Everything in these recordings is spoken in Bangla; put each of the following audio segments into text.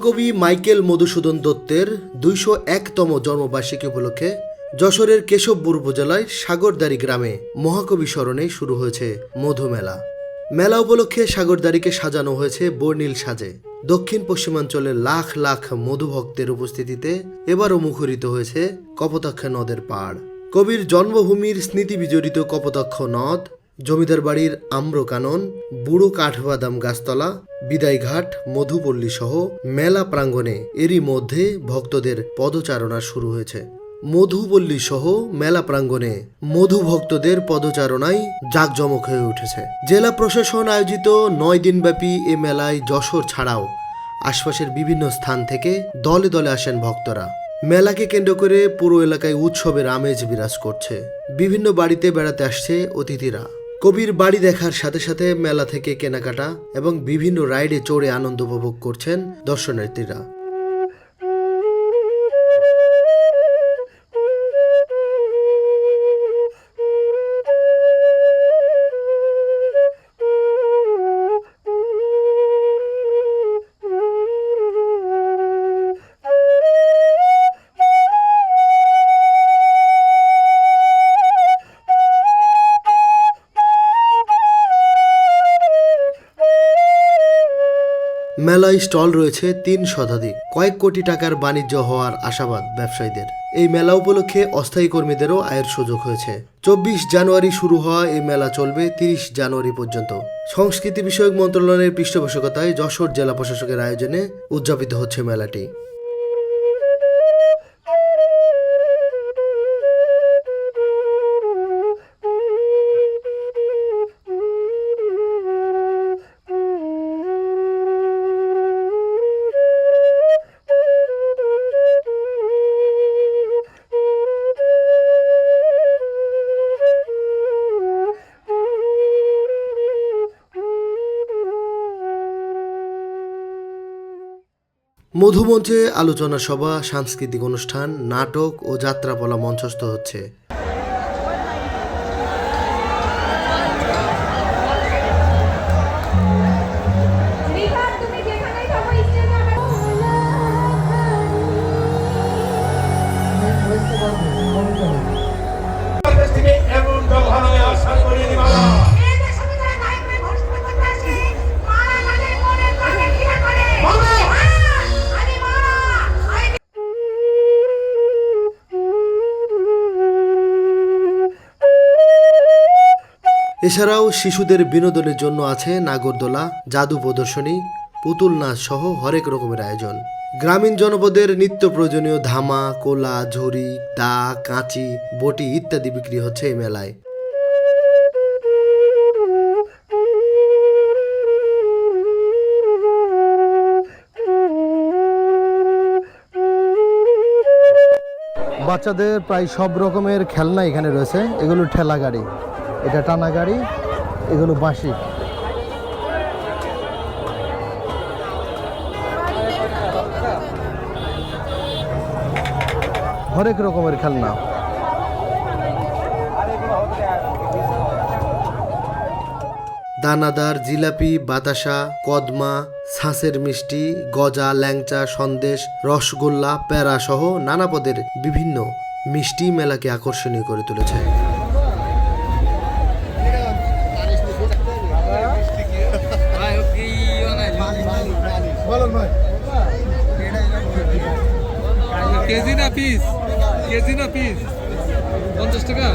মহাকবি মাইকেল মধুসূদন দত্তের দুইশো একতম জন্মবার্ষিকী উপলক্ষে যশোরের কেশবপুর উপজেলায় সাগরদারি গ্রামে মহাকবি স্মরণে শুরু হয়েছে মধুমেলা। মেলা উপলক্ষে সাগরদারিকে সাজানো হয়েছে বর্ণিল সাজে। দক্ষিণ পশ্চিমাঞ্চলের লাখ লাখ মধুভক্তের উপস্থিতিতে এবারও মুখরিত হয়েছে কপোতাক্ষ নদের পাড়। কবির জন্মভূমির স্মৃতি বিজড়িত কপোতাক্ষ নদ জমিদার বাড়ির আম্রকানন, বুড়ো কাঠবাদাম গাছতলা, বিদায়ঘাট, মধুপল্লী সহ মেলা প্রাঙ্গণে এরই মধ্যে ভক্তদের পদচারণা শুরু হয়েছে। মধুপল্লী সহ মেলা প্রাঙ্গণে মধু ভক্তদের পদচারণায় জাঁকজমক হয়ে উঠেছে। জেলা প্রশাসন আয়োজিত নয় দিনব্যাপী এ মেলায় যশোর ছাড়াও আশপাশের বিভিন্ন স্থান থেকে দলে দলে আসেন ভক্তরা। মেলাকে কেন্দ্র করে পুরো এলাকায় উৎসবের আমেজ বিরাজ করছে। বিভিন্ন বাড়িতে বেড়াতে আসছে অতিথিরা। কবির বাড়ি দেখার সাথে সাথে মেলা থেকে কেনাকাটা এবং বিভিন্ন রাইডে চড়ে আনন্দ উপভোগ করছেন দর্শনার্থীরা। মেলায় স্টল রয়েছে তিন শতাধিক। কয়েক কোটি টাকার বাণিজ্য হওয়ার আশাবাদ ব্যবসায়ীদের। এই মেলা উপলক্ষে অস্থায়ী কর্মীদেরও আয়ের সুযোগ হয়েছে। চব্বিশ জানুয়ারি শুরু হওয়া এই মেলা চলবে তিরিশ জানুয়ারি পর্যন্ত। সংস্কৃতি বিষয়ক মন্ত্রণালয়ের পৃষ্ঠপোষকতায় যশোর জেলা প্রশাসকের আয়োজনে উদযাপিত হচ্ছে মেলাটি। মধুমঞ্চে আলোচনা সভা সাংস্কৃতিক অনুষ্ঠান নাটক ও যাত্রাপালা মঞ্চস্থ হচ্ছে। এছাড়াও শিশুদের বিনোদনের জন্য আছে নাগরদোলা, জাদু প্রদর্শনী, পুতুল নাচ সহ হরেক রকমের আয়োজন। গ্রামীণ জনপদের নিত্য প্রয়োজনীয় ধামা, কোলা, ঝুড়ি, দা, কাঁচি, বটি ইত্যাদি বিক্রি হচ্ছে এই মেলায়। বাচ্চাদের প্রায় সব রকমের খেলনা এখানে রয়েছে। এগুলো ঠেলা গাড়ি। এটা টানা গাড়ি, এগুলো বাঁশি। হরেক রকমের খেলনা। দানাদার, জিলাপি, বাতাসা, কদমা ছাঁচের মিষ্টি, গজা, ল্যাংচা, সন্দেশ, রসগোল্লা, প্যারা সহ নানা পদের বিভিন্ন মিষ্টি মেলাকে আকর্ষণীয় করে তুলেছে। কেজি না পিস? পঞ্চাশ টাকা।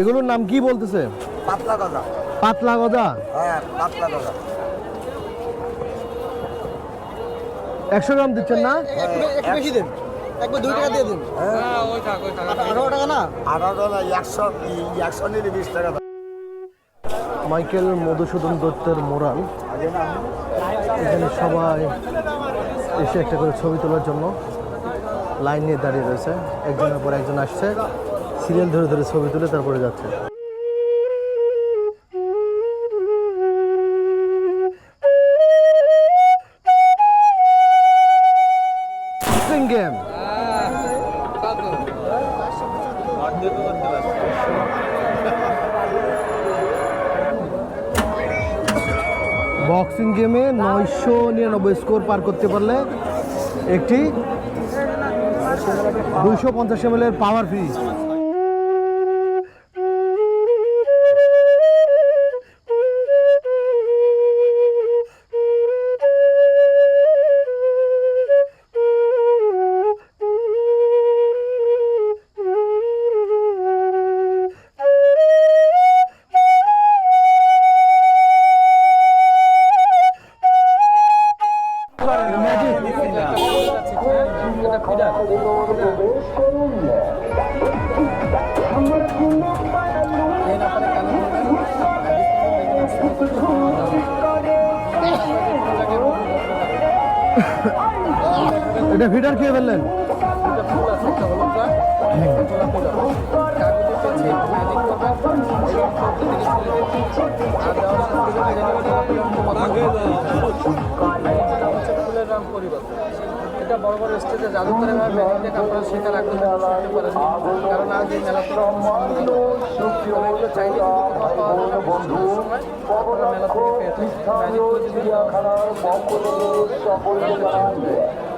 এগুলোর নাম কি বলতেছে? পাতলা গজা। পাতলা গজা? হ্যাঁ পাতলা গজা। একশো গ্রাম দিচ্ছেন না? একটু বেশি দিন। একবার দুই টাকা দিয়ে দিন। হ্যাঁ, ওই থাক, ওই থাক। আঠারো টাকা না? আঠারো টাকা একশো একশো নিলে বিশ টাকা। মাইকেল মধুসূদন দত্তের মোরাল। এখানে সবাই এসে একটা করে ছবি তোলার জন্য লাইন নিয়ে দাঁড়িয়ে রয়েছে। একজনের পর একজন আসছে। সিরিয়াল ধরে ধরে ছবি তুলে তারপরে যাচ্ছে। বক্সিং গেমে নয়শো নিরানব্বই স্কোর পার করতে পারলে একটি দুইশো পঞ্চাশ এম পাওয়ার ফ্রি ফেললেন এটা বড় বড় স্টেজে কারণ আজ মেলা আপনারা মেলা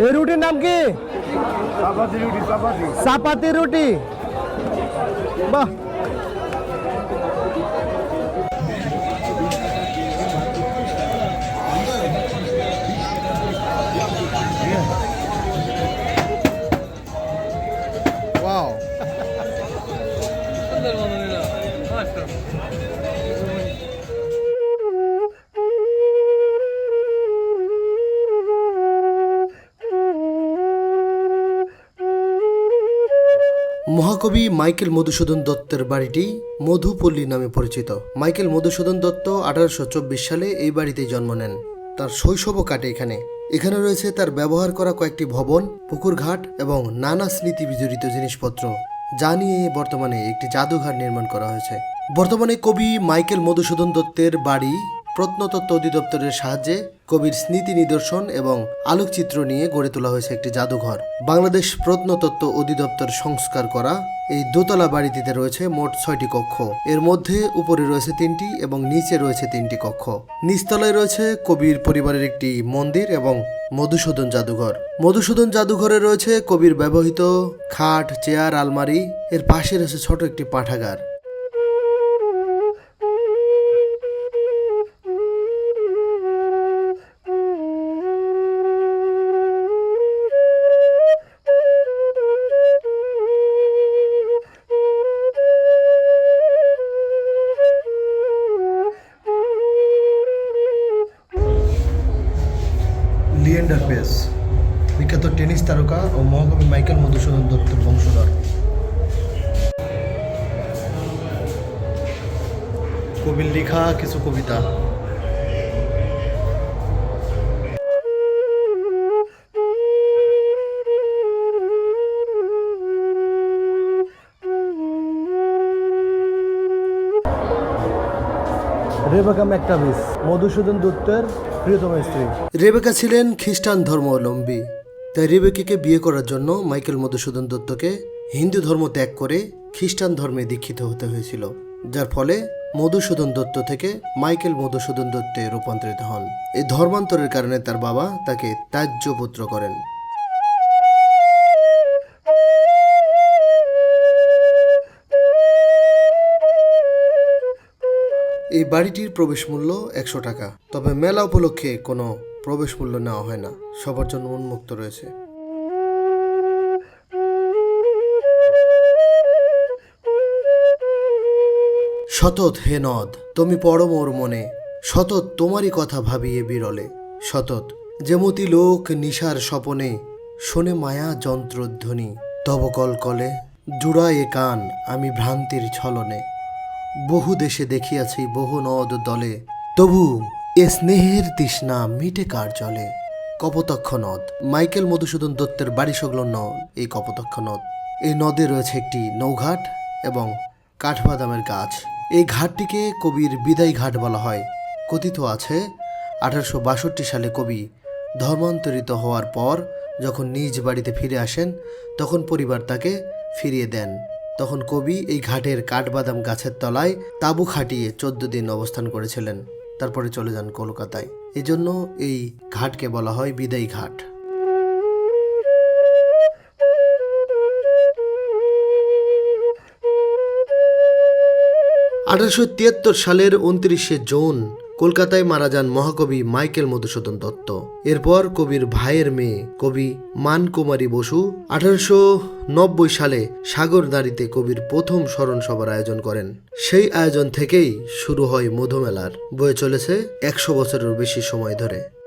এই রুটির নাম কি চাপাতি রুটি বাহ মহাকবি মাইকেল মধুসূদন দত্তের বাড়িটি মধুপল্লী নামে পরিচিত। মাইকেল মধুসূদন দত্ত আঠারোশো চব্বিশ সালে এই বাড়িতেই জন্ম নেন। তার শৈশবও কাটে এখানে। এখানে রয়েছে তার ব্যবহার করা কয়েকটি ভবন পুকুরঘাট এবং নানা স্মৃতি বিজড়িত জিনিসপত্র, যা নিয়ে বর্তমানে একটি জাদুঘর নির্মাণ করা হয়েছে। বর্তমানে কবি মাইকেল মধুসূদন দত্তের বাড়ি প্রত্নতত্ত্ব অধিদপ্তরের সাহায্যে কবির স্মৃতি নিদর্শন এবং আলোকচিত্র নিয়ে গড়ে তোলা হয়েছে একটি জাদুঘর। বাংলাদেশ প্রত্নতত্ত্ব অধিদপ্তর সংস্কার করা এই দোতলা বাড়িটিতে রয়েছে মোট ছয়টি কক্ষ। এর মধ্যে উপরে রয়েছে তিনটি এবং নিচে রয়েছে তিনটি কক্ষ। নিচতলায় রয়েছে কবির পরিবারের একটি মন্দির এবং মধুসূদন জাদুঘর। মধুসূদন জাদুঘরে রয়েছে কবির ব্যবহৃত খাট, চেয়ার, আলমারি। এর পাশে রয়েছে ছোট একটি পাঠাগার। লিয়েন্ডার বিখ্যাত টেনিস তারকা ও মহাকবি মাইকেল মধুসূদন দত্তের বংশধর। কবির লেখা কিছু কবিতা। রেবেকা ম্যাকটাভিস, মধুসূদন দত্তের প্রিয়তম স্ত্রী। রেবেকা ছিলেন খ্রিস্টান ধর্মাবলম্বী। তাই রেবেকাকে বিয়ে করার জন্য মাইকেল মধুসূদন দত্তকে হিন্দু ধর্ম ত্যাগ করে খ্রিস্টান ধর্মে দীক্ষিত হতে হয়েছিল, যার ফলে মধুসূদন দত্ত থেকে মাইকেল মধুসূদন দত্তে রূপান্তরিত হন। এই ধর্মান্তরের কারণে তার বাবা তাকে ত্যায্য পুত্র করেন। এই বাড়িটির প্রবেশ মূল্য একশো টাকা। তবে মেলা উপলক্ষে কোনো প্রবেশ মূল্য নেওয়া হয় না। সবার জন্য উন্মুক্ত রয়েছে। সতত হে নদ, তুমি পড়ো মোর মনে। সতত তোমারই কথা ভাবিয়ে বিরলে। সতত যেমতি লোক নিশার স্বপনে, শোনে মায়া যন্ত্রধ্বনি। তব কল কলে জুড়ায়ে কান, আমি ভ্রান্তির ছলনে। বহু দেশে দেখিয়াছি বহু নদ দলে। তবু এ স্নেহের তৃষ্ণা মিটে কার জলে? কপোতক্ষ নদ, মাইকেল মধুসূদন দত্তের বাড়ি সংলগ্ন এই কপোতক্ষ নদ। এই নদে রয়েছে একটি নৌঘাট এবং কাঠবাদামের গাছ। এই ঘাটটিকে কবির বিদায় ঘাট বলা হয়। কথিত আছে, আঠারোশো বাষট্টি সালে কবি ধর্মান্তরিত হওয়ার পর যখন নিজ বাড়িতে ফিরে আসেন, তখন পরিবার তাকে ফিরিয়ে দেন। তখন কবি এই ঘাটের কাঠবাদাম গাছের তলায় তাঁবু খাটিয়ে চোদ্দ দিন অবস্থান করেছিলেন। তারপরে চলে যান কলকাতায়। এজন্য এই ঘাটকে বলা হয় বিদায়ী ঘাট। আঠারোশো তিয়াত্তর সালের উনত্রিশে জুন কলকাতায় মারা যান মহাকবি মাইকেল মধুসূদন দত্ত। এরপর কবির ভাইয়ের মেয়ে কবি মানকুমারী বসু আঠারোশো নব্বই সালে সাগর সাগরদাঁড়িতে কবির প্রথম স্মরণ সভার আয়োজন করেন। সেই আয়োজন থেকেই শুরু হয় মধুমেলার। বয়ে চলেছে একশো বছরের বেশি সময় ধরে।